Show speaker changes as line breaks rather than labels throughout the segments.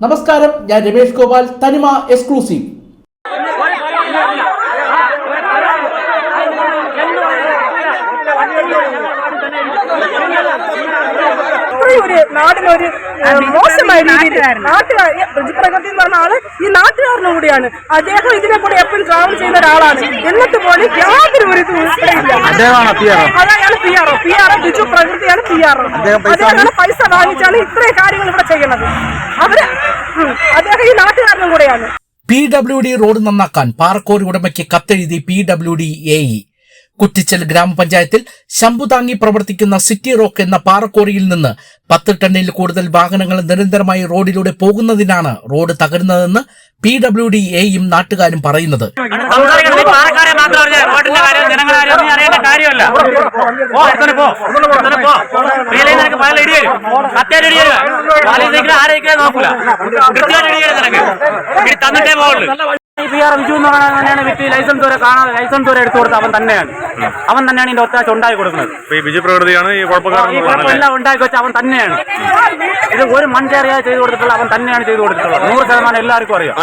നമസ്കാരം ഞാൻ രമേഷ് ഗോപാൽ തനിമ എക്സ്ക്ലൂസീവ്
ഒരു നാടിനൊരു മോശമായ രീതിയിൽ നാട്ടുകാർ പ്രകൃതി എന്ന് പറഞ്ഞ ആൾ ഈ നാട്ടുകാരനും കൂടിയാണ് അദ്ദേഹം ഇതിനെ കൂടെ എപ്പോഴും ഒരാളാണ്. എന്നിട്ട് പോലും യാതൊരു ഒരു ഇതും ഇവിടെയില്ല. അതാണ് P R O P R O Biju പ്രകൃതിയാണ് P R O അദ്ദേഹമാണ് പൈസ വാങ്ങിച്ചാണ് ഇത്രയും കാര്യങ്ങൾ ഇവിടെ ചെയ്യണത് അവർ അദ്ദേഹം ഈ നാട്ടുകാരനും കൂടെയാണ്.
പി ഡബ്ല്യു ഡി റോഡ് നന്നാക്കാൻ പാർക്കോട് ഉടമയ്ക്ക് കത്തെഴുതി P W D A E Kuttichal ഗ്രാമപഞ്ചായത്തിൽ ശംഭു താങ്ങി പ്രവർത്തിക്കുന്ന സിറ്റി റോക്ക് എന്ന പാറക്കോറിയിൽ നിന്ന് പത്ത് ടണ്ണിൽ കൂടുതൽ വാഹനങ്ങൾ നിരന്തരമായി റോഡിലൂടെ പോകുന്നതിനാണ് റോഡ് തകരുന്നതെന്ന് പി ഡബ്ല്യു ഡി എയും നാട്ടുകാരും പറയുന്നത്.
പി ആർ എന്ന് പറഞ്ഞാൽ വിറ്റ് ലൈസൻസ് വരെ കാണാതെ ലൈസൻസ് വരെ എടുത്തു കൊടുത്ത അവൻ തന്നെയാണ്. അവൻ തന്നെയാണ് ഇതിന്റെ ഒത്താശ ഉണ്ടാക്കി കൊടുക്കുന്നത്.
ഈ ബിജു പ്രകൃതിയാണ് ഈ
കുഴപ്പമെല്ലാം ഉണ്ടാക്കി വെച്ച അവൻ തന്നെയാണ്. ഇത് ഒരു മൺചേറിയായി ചെയ്തു കൊടുത്തിട്ടുള്ള അവൻ തന്നെയാണ് ചെയ്തു കൊടുത്തിട്ടുള്ളത്. നൂറ് ശതമാനം എല്ലാവർക്കും അറിയാം.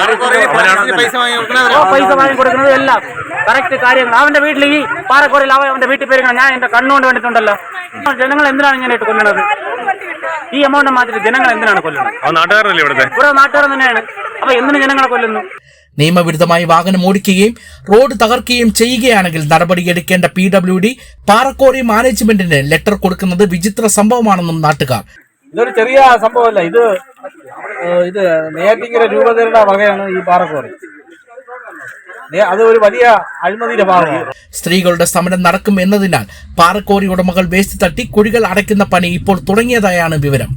പൈസ വാങ്ങി കൊടുക്കുന്നത് എല്ലാം. കറക്റ്റ് കാര്യങ്ങൾ. അവന്റെ വീട്ടിൽ ഈ പാറക്കോറിൽ അവൻ അവന്റെ വീട്ടിൽ പേര് ഞാൻ എന്റെ കണ്ണുകൊണ്ട് വേണ്ടിട്ടുണ്ടല്ലോ ജനങ്ങൾ എന്തിനാണ് ഇങ്ങനെ കൊല്ലുന്നത്? ഈ എമൗണ്ട് മാറ്റിട്ട് ജനങ്ങൾ എന്തിനാണ് കൊല്ലുന്നത്?
അവൻ നാട്ടുകാരനല്ലേ ഇവിടുത്തെ?
ഇവിടെ നാട്ടുകാരൻ തന്നെയാണ്. അപ്പൊ എന്തിനു ജനങ്ങളെ കൊല്ലുന്നു?
നിയമവിരുദ്ധമായി വാഹനം ഓടിക്കുകയും റോഡ് തകർക്കുകയും ചെയ്യുകയാണെങ്കിൽ നടപടിയെടുക്കേണ്ട പി ഡബ്ല്യു ഡി പാറക്കോറി മാനേജ്മെന്റിന് ലെറ്റർ കൊടുക്കുന്നത് വിചിത്ര സംഭവമാണെന്നും നാട്ടുകാർ.
ഇതൊരു ചെറിയ സംഭവമല്ല. ഇത് ഇത് നെയ്യാറ്റിങ്കര രൂപതയുടെ വകയാണ് ഈ പാറക്കോറി. അത് ഒരു വലിയ അഴിമതിയുടെ ഭാഗമാണ്.
സ്ത്രീകളുടെ സമരം നടക്കും എന്നതിനാൽ പാറക്കോറി ഉടമകൾ വേസ്റ്റ് തട്ടി കുഴികൾ അടയ്ക്കുന്ന പണി ഇപ്പോൾ തുടങ്ങിയതായാണ് വിവരം.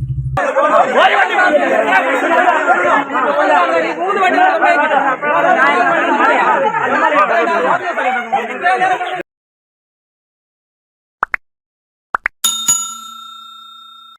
no, no, no, no.